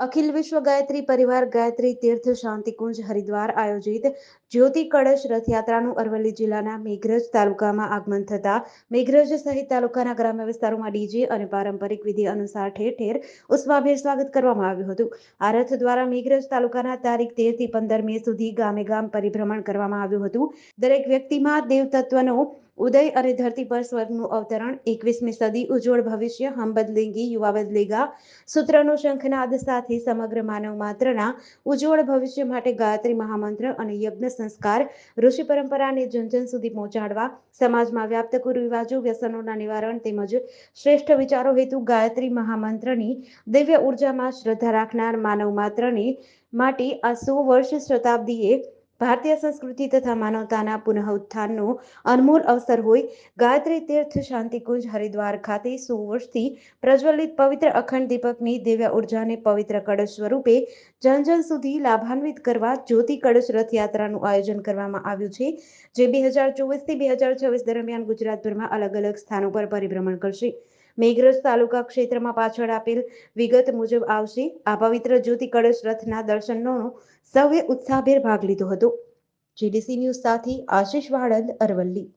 અખિલ વિશ્વ ગાયત્રી પરિવાર ગાયત્રી તીર્થ શાંતિકુંજ હરિદ્વાર આયોજિત જ્યોતિ કળશ રથયાત્રાનું અરવલ્લી જિલ્લાના મેઘરજ તાલુકામાં આગમન થતા મેઘરજ સહિત તાલુકાના ગ્રામ્ય વિસ્તારોમાં ડીજે અને પારંપરિક વિધિ અનુસાર ઠેર ઠેર ઉષ્માભેર સ્વાગત કરવામાં આવ્યું હતું. આ રથ દ્વારા મેઘરજ તાલુકાના તારીખ તેરથી પંદર મે સુધી ગામે ગામ પરિભ્રમણ કરવામાં આવ્યું હતું. દરેક વ્યક્તિમાં દેવતત્વનો ઉદય અને ધરતી પર સ્વર્ગનું અવતરણ એકવીસમી સદી ઉજ્જવળ ભવિષ્ય, હમ બદલેગી, યુવા બદલેગા, સૂત્રનો શંખનાદ સાથે સમગ્ર માનવ માત્રના ઉજ્જવળ ભવિષ્ય માટે ગાયત્રી મહામંત્ર અને યજ્ઞ સંસ્કાર, ઋષિ પરંપરાને જન જન સુધી પહોંચાડવા, સમાજમાં વ્યાપ્ત કુરિવાજો, વ્યસનોના નિવારણ તેમજ શ્રેષ્ઠ વિચારો હેતુ ગાયત્રી મહામંત્રની દિવ્ય ઉર્જામાં શ્રદ્ધા રાખનાર માનવ માત્રને માટે આ સો વર્ષ શતાબ્દીએ ભારતીય સંસ્કૃતિ તથા માનવતાના પુનઃ ઉત્થાનનો અનમોલ અવસર હોય. ગાયત્રી તીર્થ શાંતિકુંજ હરિદ્વાર ખાતે સો વર્ષથી પ્રજ્વલિત પવિત્ર અખંડ દીપકની દિવ્ય ઉર્જાને પવિત્ર કળશ સ્વરૂપે જન જન સુધી લાભાન્વિત કરવા જ્યોતિ કળશ રથયાત્રાનું આયોજન કરવામાં આવ્યું છે, જે બે હજાર ચોવીસથી બે હજાર છવ્વીસ દરમિયાન ગુજરાતભરમાં અલગ અલગ સ્થાનો પર પરિભ્રમણ કરશે. મેઘરજ તાલુકા ક્ષેત્રમાં પાછળ આપેલ વિગત મુજબ આવશે. આ પવિત્ર જ્યોતિ કળશ રથના દર્શનનો સૌએ ઉત્સાહભેર ભાગ લીધો હતો. જીડીસી ન્યૂઝ સાથે આશીષ વાળંદ અરવલ્લી.